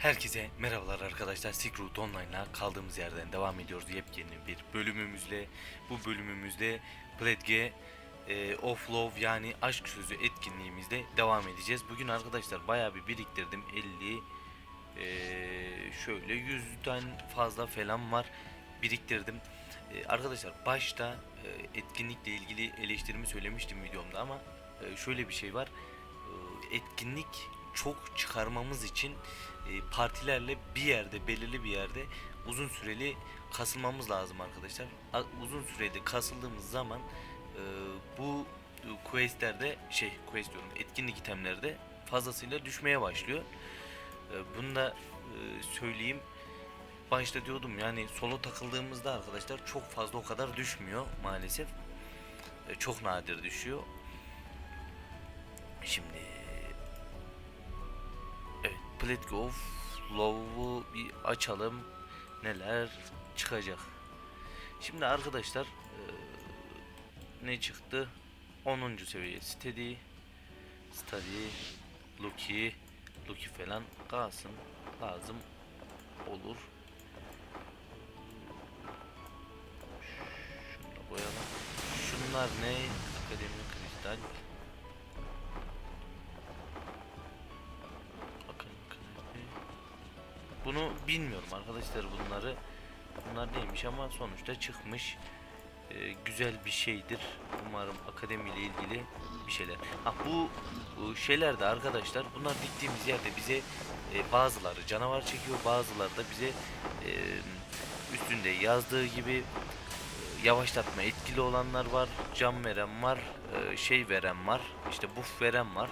Herkese merhabalar arkadaşlar. Road Online'la kaldığımız yerden devam ediyoruz yepyeni bir bölümümüzle. Bu bölümümüzde Pledge e, of Love yani aşk sözü etkinliğimizde devam edeceğiz. Bugün arkadaşlar bayağı bir biriktirdim. 50 e, şöyle 100'den fazla falan var. Biriktirdim. E, arkadaşlar başta e, etkinlikle ilgili eleştirimi söylemiştim videomda ama e, şöyle bir şey var. E, etkinlik çok çıkarmamız için e, partilerle bir yerde belirli bir yerde uzun süreli kasılmamız lazım arkadaşlar. Uzun sürede kasıldığımız zaman e, bu e, questlerde şey quest diyorum etkinlik itemlerde fazlasıyla düşmeye başlıyor. Bunu da söyleyeyim. Başta diyordum yani solo takıldığımızda arkadaşlar çok fazla o kadar düşmüyor maalesef. Çok nadir düşüyor. Şimdi Pledge of Love'u bir açalım. Neler çıkacak. Şimdi arkadaşlar eee, ne çıktı? 10. seviye Steady, Study, Lucky, Lucky falan kalsın. Lazım olur. Şunu da koyalım. Şunlar ne? Akademi Kristal. Bunu bilmiyorum arkadaşlar bunları. Bunlar neymiş ama sonuçta çıkmış. Ee, güzel bir şeydir. Umarım akademiyle ilgili bir şeyler. Ha bu, bu şeyler de arkadaşlar bunlar diktiğimiz yerde bize e, bazıları canavar çekiyor bazıları da bize e, üstünde yazdığı gibi e, yavaşlatma etkili olanlar var, cam veren var, e, şey veren var, işte buff veren var.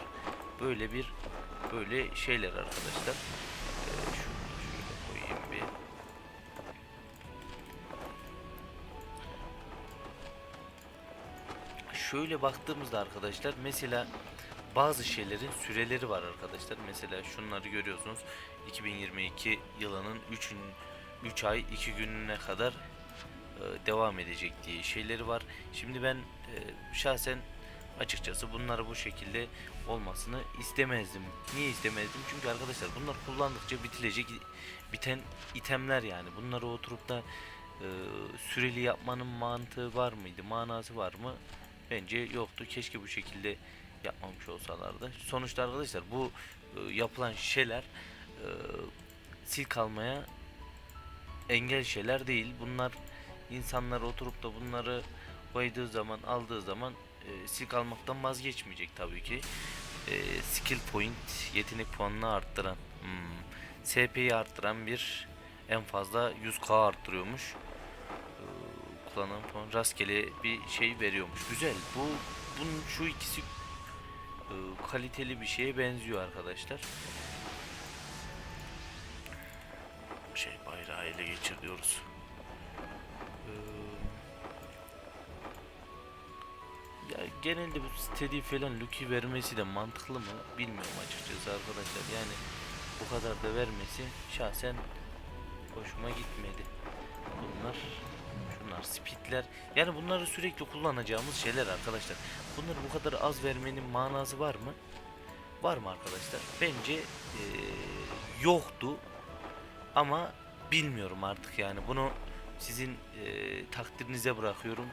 Böyle bir böyle şeyler arkadaşlar. Şöyle baktığımızda arkadaşlar mesela bazı şeylerin süreleri var arkadaşlar. Mesela şunları görüyorsunuz. 2022 yılının 3 3 ay 2 gününe kadar e, devam edecek diye şeyleri var. Şimdi ben e, şahsen açıkçası bunları bu şekilde olmasını istemezdim. Niye istemezdim? Çünkü arkadaşlar bunlar kullandıkça bitilecek biten itemler yani. Bunları oturup da e, süreli yapmanın mantığı var mıydı? Manası var mı? Bence yoktu. Keşke bu şekilde yapmamış olsalardı. Sonuçta arkadaşlar bu e, yapılan şeyler e, sil kalmaya engel şeyler değil. Bunlar insanlar oturup da bunları koyduğu zaman aldığı zaman e, sil almaktan vazgeçmeyecek tabii ki. E, skill point yetenek puanını arttıran hmm, SP'yi arttıran bir en fazla 100k arttırıyormuş. E, kullanılan puan rastgele bir şey veriyormuş. Güzel. Bu bunun şu ikisi e, kaliteli bir şeye benziyor arkadaşlar. Şey bayrağı ele geçir diyoruz. Ee, Ya genelde bu steady falan Lucky vermesi de mantıklı mı bilmiyorum açıkçası arkadaşlar. Yani bu kadar da vermesi şahsen hoşuma gitmedi. Bunlar şunlar speedler. Yani bunları sürekli kullanacağımız şeyler arkadaşlar. Bunları bu kadar az vermenin manası var mı? Var mı arkadaşlar? Bence eee, yoktu. Ama bilmiyorum artık yani. Bunu sizin eee takdirinize bırakıyorum.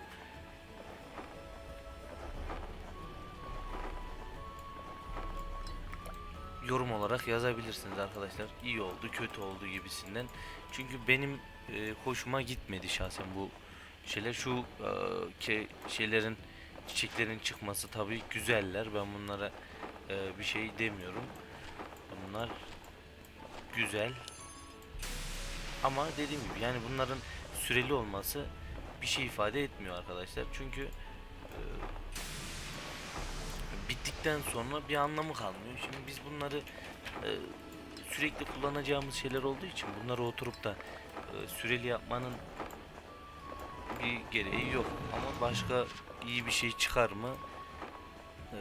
yorum olarak yazabilirsiniz arkadaşlar. İyi oldu, kötü oldu gibisinden. Çünkü benim e, hoşuma gitmedi şahsen bu şeyler. Şu e, ke, şeylerin çiçeklerin çıkması tabii güzeller. Ben bunlara e, bir şey demiyorum. Bunlar güzel. Ama dediğim gibi yani bunların süreli olması bir şey ifade etmiyor arkadaşlar. Çünkü e, bittikten sonra bir anlamı kalmıyor. Şimdi biz bunları e, sürekli kullanacağımız şeyler olduğu için bunları oturup da e, süreli yapmanın bir gereği yok. Ama başka iyi bir şey çıkar mı? E,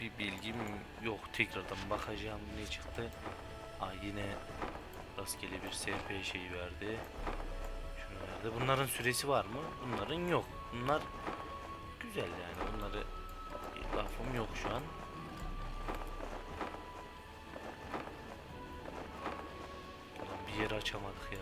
bir bilgim yok. Tekrardan bakacağım ne çıktı. Aa, yine rastgele bir SP şeyi verdi. Şunu verdi. Bunların süresi var mı? Bunların yok. Bunlar güzel yani. Bunları lafım yok şu an. yeri açamadık ya.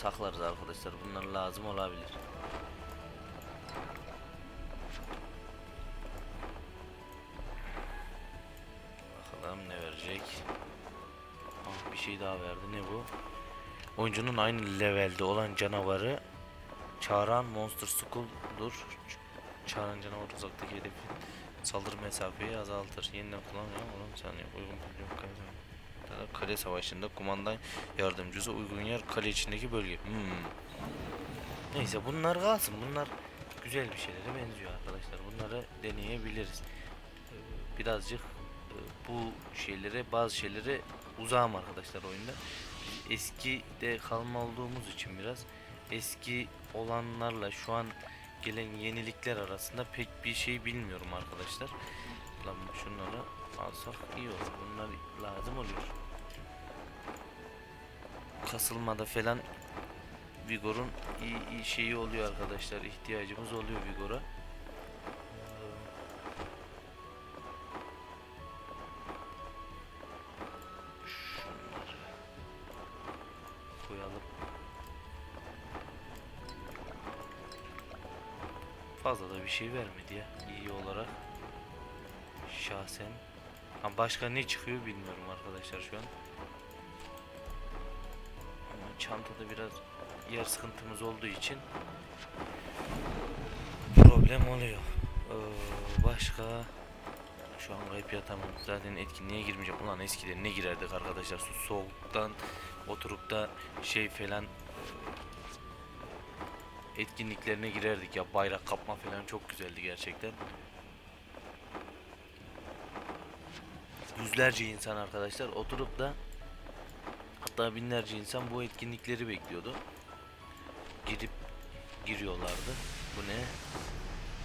Saklarız arkadaşlar. Bunlar lazım olabilir. Bakalım ne verecek. Ah, bir şey daha verdi. Ne bu? Oyuncunun aynı levelde olan canavarı çağıran Monster School'dur. Çağıran canavar uzaktaki hedefin saldırı mesafeyi azaltır. Yeniden kullanıyor. Onun saniye uygun bir kaydı. Kale savaşında kumandan yardımcısı uygun yer kale içindeki bölge. Hmm. Neyse bunlar kalsın. Bunlar güzel bir şeylere benziyor arkadaşlar. Bunları deneyebiliriz. Ee, Birazcık e, bu şeylere bazı şeylere uzağım arkadaşlar oyunda. Biz Eskide kalma olduğumuz için biraz eski olanlarla şu an gelen yenilikler arasında pek bir şey bilmiyorum arkadaşlar. Lan şunları alsak iyi olur. Bunlar lazım oluyor. Kasılmada falan Vigor'un iyi, iyi şeyi oluyor arkadaşlar. İhtiyacımız oluyor Vigor'a. Fazla da bir şey vermedi ya iyi olarak. Şahsen. Ha başka ne çıkıyor bilmiyorum arkadaşlar şu an. Ama çantada biraz yer sıkıntımız olduğu için problem oluyor. Ee, başka şu an kayıp yatamam. Zaten etkinliğe girmeyeceğim. Ulan eskiden ne girerdik arkadaşlar. Su soğuktan oturup da şey falan e, etkinliklerine girerdik ya. Bayrak kapma falan çok güzeldi gerçekten. Yüzlerce insan arkadaşlar oturup da hatta binlerce insan bu etkinlikleri bekliyordu. Girip giriyorlardı. Bu ne?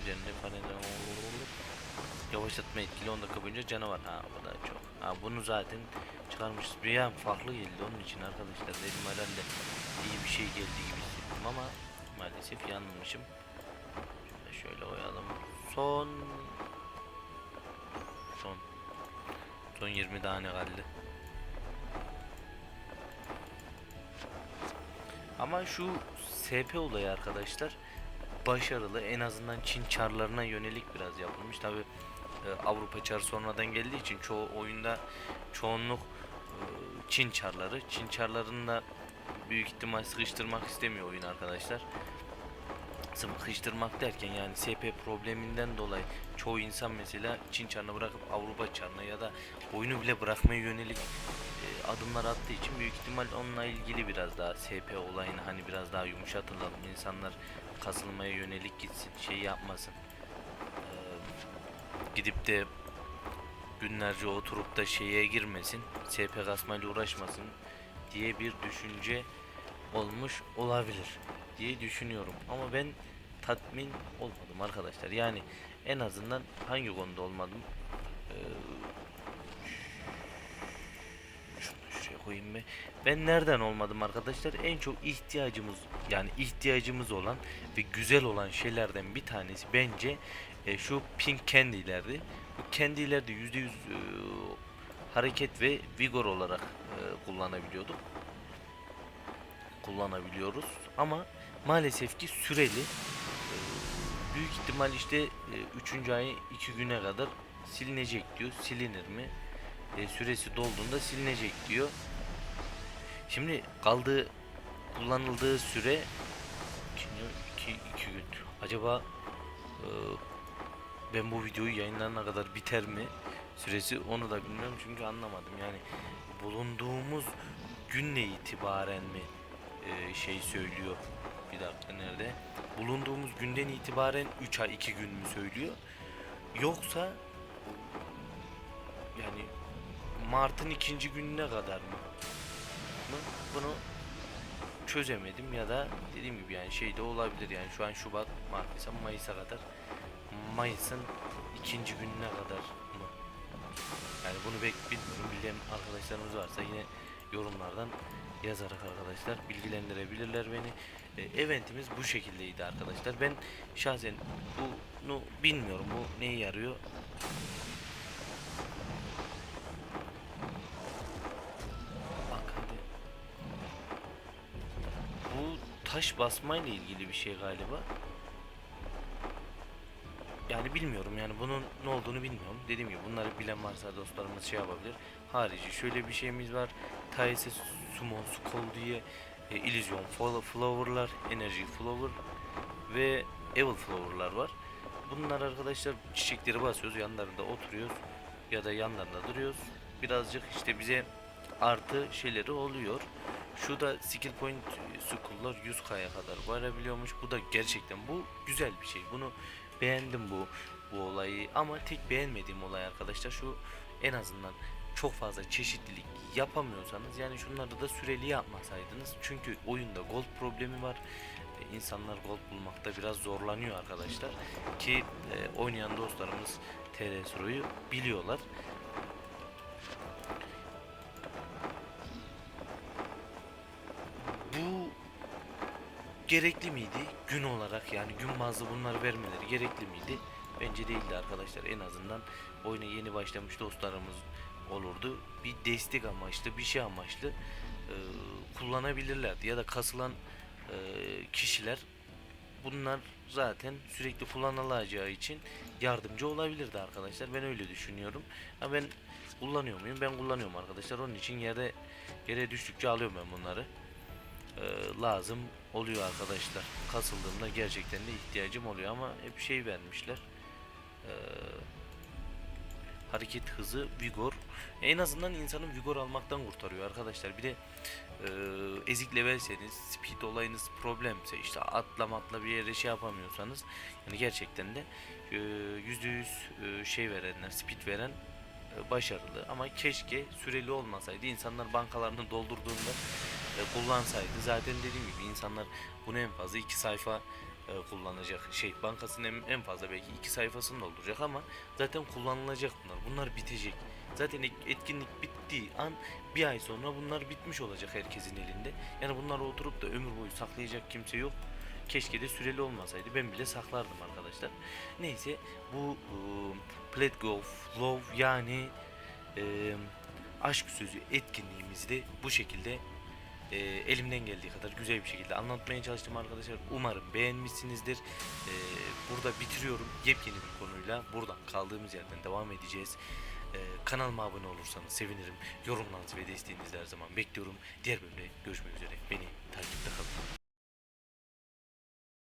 Üzerinde panel Yavaşlatma etkili 10 dakika boyunca canavar. Ha bu da çok. Ha bunu zaten çıkarmışız. Bir an farklı geldi onun için arkadaşlar. Dedim herhalde iyi bir şey geldi gibi hissettim ama maalesef yanılmışım. Şöyle, şöyle koyalım. Son son son 20 tane kaldı. Ama şu SP olayı arkadaşlar başarılı. En azından Çin çarlarına yönelik biraz yapılmış. Tabi Avrupa çar sonradan geldiği için çoğu oyunda çoğunluk e, Çin çarları. Çin çarlarını da büyük ihtimal sıkıştırmak istemiyor oyun arkadaşlar. Sıkıştırmak derken yani SP probleminden dolayı çoğu insan mesela Çin çarını bırakıp Avrupa çarına ya da oyunu bile bırakmaya yönelik e, adımlar attığı için büyük ihtimal onunla ilgili biraz daha SP olayını hani biraz daha yumuşatılalım. insanlar kasılmaya yönelik gitsin şey yapmasın. Ee, gidip de günlerce oturup da şeye girmesin. SP kasmayla uğraşmasın diye bir düşünce olmuş olabilir diye düşünüyorum. Ama ben tatmin olmadım arkadaşlar. Yani en azından hangi konuda olmadım? Ee, şunu şuraya koyayım be. Ben nereden olmadım arkadaşlar? En çok ihtiyacımız yani ihtiyacımız olan ve güzel olan şeylerden bir tanesi bence e, şu pink candy'lerdi. Bu candy'lerde %100 e, hareket ve vigor olarak e, kullanabiliyorduk. Kullanabiliyoruz ama maalesef ki süreli e, büyük ihtimal işte 3. ayın 2 güne kadar silinecek diyor. Silinir mi? E, süresi dolduğunda silinecek diyor. Şimdi kaldığı kullanıldığı süre 2 gün. Acaba e, ben bu videoyu yayınlanana kadar biter mi? Süresi onu da bilmiyorum çünkü anlamadım. Yani bulunduğumuz günle itibaren mi e, şey söylüyor? Bir dakika nerede? Bulunduğumuz günden itibaren 3 ay 2 gün mü söylüyor? Yoksa yani Mart'ın ikinci gününe kadar mı? Bunu çözemedim ya da dediğim gibi yani şey de olabilir yani şu an Şubat, Mart, Nisan, Mayıs'a kadar Mayıs'ın ikinci gününe kadar mı? Yani bunu pek bilmiyorum. Bilen arkadaşlarımız varsa yine yorumlardan yazarak arkadaşlar bilgilendirebilirler beni. E, eventimiz bu şekildeydi arkadaşlar. Ben şahsen bu Bunu bilmiyorum bu neye yarıyor. Bak hadi. Bu taş basmayla ilgili bir şey galiba. Yani bilmiyorum yani bunun ne olduğunu bilmiyorum. Dediğim gibi bunları bilen varsa dostlarımız şey yapabilir. Harici şöyle bir şeyimiz var. Taise Summon Skull diye e, Illusion Flo- Flower'lar, Energy Flower ve Evil Flower'lar var. Bunlar arkadaşlar çiçekleri basıyoruz yanlarında oturuyoruz ya da yanlarında duruyoruz. Birazcık işte bize artı şeyleri oluyor. Şu da skill point school'lar 100k'ya kadar varabiliyormuş. Bu da gerçekten bu güzel bir şey. Bunu beğendim bu bu olayı ama tek beğenmediğim olay arkadaşlar şu en azından çok fazla çeşitlilik yapamıyorsanız yani şunları da süreli yapmasaydınız. Çünkü oyunda gold problemi var. E, İnsanlar gold bulmakta biraz zorlanıyor arkadaşlar. Ki e, oynayan dostlarımız TR biliyorlar. Bu gerekli miydi? Gün olarak yani gün bazlı bunları vermeleri gerekli miydi? Bence değildi arkadaşlar. En azından oyuna yeni başlamış dostlarımız olurdu. Bir destek amaçlı, bir şey amaçlı e, kullanabilirlerdi. Ya da kasılan e, kişiler bunlar zaten sürekli kullanılacağı için yardımcı olabilirdi arkadaşlar. Ben öyle düşünüyorum. Ha ben kullanıyor muyum? Ben kullanıyorum arkadaşlar. Onun için yere yere düştükçe alıyorum ben bunları e, lazım oluyor arkadaşlar. Kasıldığımda gerçekten de ihtiyacım oluyor ama hep şey vermişler. E, hareket hızı, vigor. En azından insanın vigor almaktan kurtarıyor arkadaşlar. Bir de e, ezik levelseniz, speed olayınız problemse işte atla matla bir yere şey yapamıyorsanız yani gerçekten de e, %100 e, şey verenler, speed veren e, başarılı ama keşke süreli olmasaydı. İnsanlar bankalarını doldurduğunda e, kullansaydı zaten dediğim gibi insanlar bunu en fazla iki sayfa e, kullanacak şey bankasının en, en fazla belki iki sayfasını dolduracak ama zaten kullanılacak bunlar. Bunlar bitecek. Zaten et- etkinlik bittiği an bir ay sonra bunlar bitmiş olacak herkesin elinde. Yani bunları oturup da ömür boyu saklayacak kimse yok. Keşke de süreli olmasaydı. Ben bile saklardım arkadaşlar. Neyse bu e, Pledge of Love yani e, aşk sözü etkinliğimizi de bu şekilde e, elimden geldiği kadar güzel bir şekilde anlatmaya çalıştım arkadaşlar. Umarım beğenmişsinizdir. E, burada bitiriyorum. Yepyeni bir konuyla buradan kaldığımız yerden devam edeceğiz. E, kanalıma abone olursanız sevinirim. Yorumlarınızı ve desteğinizi her zaman bekliyorum. Diğer bölümde görüşmek üzere. Beni takipte kalın.